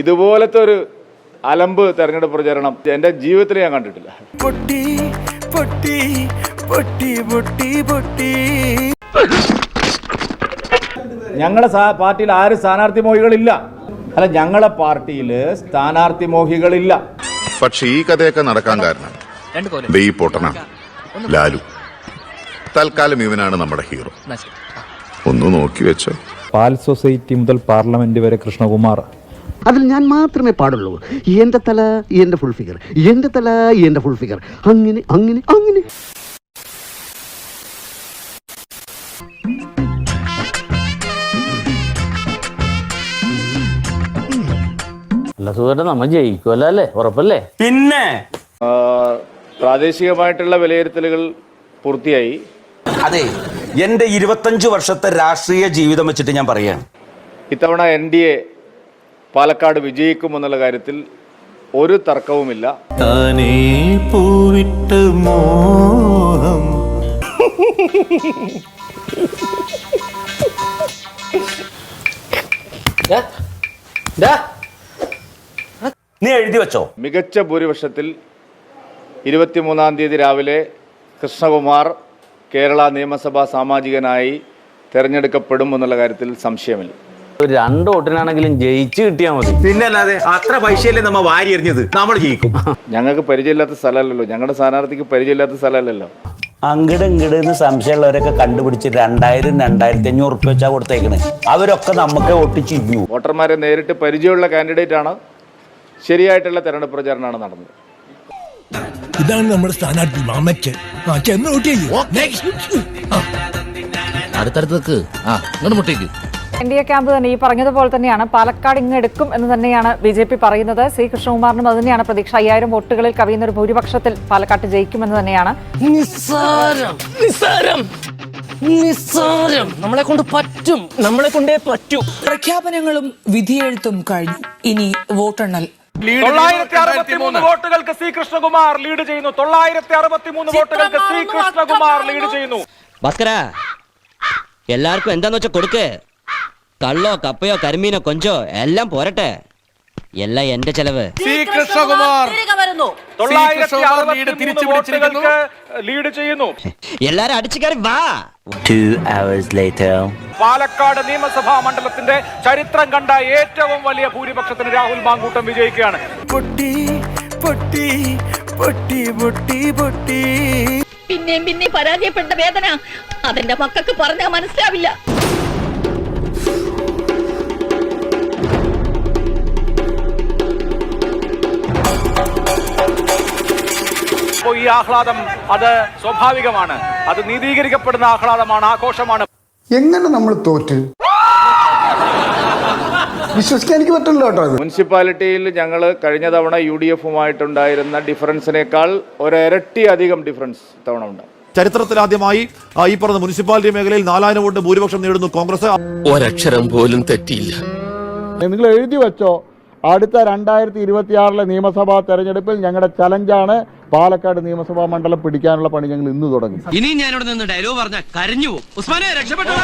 ഇതുപോലത്തെ ഒരു അലമ്പ് തെരഞ്ഞെടുപ്പ് പ്രചരണം എന്റെ ജീവിതത്തിൽ ഞാൻ കണ്ടിട്ടില്ല. പൊട്ടി പൊട്ടി പൊട്ടി പൊട്ടി പൊട്ടി. ഞങ്ങളുടെ പാർട്ടിയിൽ ആരും സ്ഥാനാർത്ഥി മോഹികളില്ല. അല്ല ഞങ്ങളെ പാർട്ടിയിൽ സ്ഥാനാർത്ഥി മോഹികളില്ല. പക്ഷെ ഈ കഥയൊക്കെ നടക്കാൻ കാരണം ദേ ഈ പൊട്ടനാണ് ലാലു. തൽക്കാലം ഇവനാണ് നമ്മുടെ ഹീറോ. ഒന്ന് നോക്കി വെച്ചോ. പാൽ സൊസൈറ്റി മുതൽ പാർലമെന്റ് വരെ കൃഷ്ണകുമാർ. അതിൽ ഞാൻ മാത്രമേ പാടുള്ളൂ. എന്റെ തല എന്റെ ഫുൾ ഫിഗർ എന്റെ തല എന്റെ ഫുൾ ഫിഗർ അങ്ങനെ അങ്ങനെ അങ്ങനെ. അല്ല ജയിക്കുമല്ലോ അല്ലേ? ഉറപ്പല്ലേ? പിന്നെ? ആ, പ്രാദേശികമായിട്ടുള്ള വിലയിരുത്തലുകൾ പൂർത്തിയായി. അതെ എന്റെ ഇരുപത്തഞ്ചു വർഷത്തെ രാഷ്ട്രീയ ജീവിതം വെച്ചിട്ട് ഞാൻ പറയാണ് ഇത്തവണ എൻ ഡി എ പാലക്കാട് വിജയിക്കുമെന്നുള്ള കാര്യത്തിൽ ഒരു തർക്കവുമില്ല. താനേ പൂവിട്ട മോഹം. നീ എഴുതി വെച്ചോ? മികച്ച ഭൂരിപക്ഷത്തിൽ ഇരുപത്തിമൂന്നാം തീയതി രാവിലെ കൃഷ്ണകുമാർ കേരള നിയമസഭാ സാമാജികനായി തിരഞ്ഞെടുക്കപ്പെടും എന്നുള്ള കാര്യത്തിൽ സംശയമില്ല. ഒരു രണ്ട് വോട്ടിനാണെങ്കിലും ജയിച്ചു കിട്ടിയാൽ മതി. പിന്നെ അല്ലാതെ അത്ര പൈസയല്ലേ നമ്മ വാരി എറിഞ്ഞത്? നമ്മൾ ജയിക്കും. ഞങ്ങൾക്ക് പരിചയമില്ലാത്ത സ്ഥലമല്ലല്ലോ. ഞങ്ങളുടെ സ്ഥാനാർത്ഥിക്ക് പരിചയമില്ലാത്ത സ്ഥലമല്ലല്ലോ. അങ്ങട് ഇങ്ങട് എന്ന് സംശയമുള്ളവരൊക്കെ കണ്ടുപിടിച്ച് രണ്ടായിരം രണ്ടായിരത്തി അഞ്ഞൂറ് ഉറുപ്പ്യ വെച്ചാ കൊടുത്തേക്കണേ. അവരൊക്കെ നമുക്ക് ഒട്ടിച്ചിരിക്കൂ വോട്ടർമാരെ നേരിട്ട് പരിചയമുള്ള കാൻഡിഡേറ്റ് ആണ്. ശരിയായിട്ടുള്ള തെരഞ്ഞെടുപ്പ് പ്രചാരണമാണ് നടന്നത്. ഇതാണ് നമ്മുടെ സ്ഥാനാർത്ഥി മാമച്ചൻ. ആ ചെന്ന് വോട്ട് ചെയ്യൂ അടുത്തടുത്ത് നിൽക്ക് ആ ഇങ്ങോട്ട് മുട്ടേക്ക് എൻ ഡി എ ക്യാമ്പ് തന്നെ ഈ പറഞ്ഞതുപോലെ തന്നെയാണ്. പാലക്കാട് ഇങ്ങ് എടുക്കും എന്ന് തന്നെയാണ് ബി ജെ പി പറയുന്നത്. സി കൃഷ്ണകുമാറിനും അത് തന്നെയാണ് പ്രതീക്ഷ. അയ്യായിരം വോട്ടുകളിൽ കവിയുന്ന ഒരു ഭൂരിപക്ഷത്തിൽ പാലക്കാട്ട് ജയിക്കുമെന്ന് തന്നെയാണ്. നിസ്സാരം. നമ്മളെ കൊണ്ട് പറ്റും. നമ്മളെ കൊണ്ടേ പറ്റൂ. പ്രഖ്യാപനങ്ങളും വിധിയെഴുത്തും കഴിഞ്ഞു. ഇനി വോട്ടെണ്ണൽ. തൊള്ളായിരത്തി വോട്ടുകൾക്ക് സി കൃഷ്ണകുമാർ ലീഡ് ചെയ്യുന്നു. തൊള്ളായിരത്തി അറുപത്തിമൂന്ന് വോട്ടുകൾക്ക് സി കൃഷ്ണകുമാർ ലീഡ് ചെയ്യുന്നു. ഭാസ്കര എല്ലാവർക്കും എന്താന്ന് വെച്ചാൽ കൊടുക്ക്. കള്ളോ കപ്പയോ കരിമീനോ കൊഞ്ചോ എല്ലാം പോരട്ടെ. എല്ലാം എന്റെ ചെലവ്. സി കൃഷ്ണകുമാർ തൊള്ളായിരത്തി അറുപത്തിമൂന്ന് വോട്ടുകൾക്ക് ലീഡ് ചെയ്യുന്നു. എല്ലാരും അടിച്ചു കയറി വാ. പാലക്കാട് നിയമസഭാ മണ്ഡലത്തിന്റെ ചരിത്രം കണ്ട ഏറ്റവും വലിയ ഭൂരിപക്ഷത്തിന് രാഹുൽ മാങ്കൂട്ടം വിജയിക്കുകയാണ്. പൊട്ടി പൊട്ടി പൊട്ടി പൊട്ടി പൊട്ടി. പിന്നെയും പിന്നെയും പരാജയപ്പെട്ട വേദന. അതെന്റെ മക്കൾക്ക് പറഞ്ഞാൽ മനസ്സിലാവില്ല. അപ്പോൾ ഈ ആഹ്ലാദം അത് സ്വാഭാവികമാണ്. അത് നീതീകരിക്കപ്പെടുന്ന ആഹ്ലാദമാണ് ആഘോഷമാണ്. എങ്ങനെ നമ്മൾ തോറ്റ്? വിശ്വസിക്കാൻ എനിക്ക് പറ്റില്ല കേട്ടോ മുനിസിപ്പാലിറ്റിയിൽ ഞങ്ങൾ കഴിഞ്ഞ തവണ യു ഡി എഫുമായിട്ടുണ്ടായിരുന്ന ഡിഫറൻസിനേക്കാൾ ഒരരട്ടി അധികം ഡിഫറൻസ് തവണ ഉണ്ട്. ചരിത്രത്തിലാദ്യമായി ഈ പറഞ്ഞ മുനിസിപ്പാലിറ്റി മേഖലയിൽ നാലായിരം വോട്ട് ഭൂരിപക്ഷം നേടുന്നു കോൺഗ്രസ്. ഒരക്ഷരം പോലും തെറ്റിയില്ല. നിങ്ങൾ എഴുതി വെച്ചോ? അടുത്ത രണ്ടായിരത്തി ഇരുപത്തിയാറിലെ നിയമസഭാ തെരഞ്ഞെടുപ്പിൽ ഞങ്ങളുടെ ചലഞ്ചാണ് പാലക്കാട് നിയമസഭാ മണ്ഡലം പിടിക്കാനുള്ള പണി ഞങ്ങൾ ഇന്ന് തുടങ്ങി. ഇനി ഞാനിവിടെ നിന്ന് ഡയലോഗ് പറഞ്ഞ കരഞ്ഞു ഉസ്മാനെ രക്ഷപ്പെട്ടോ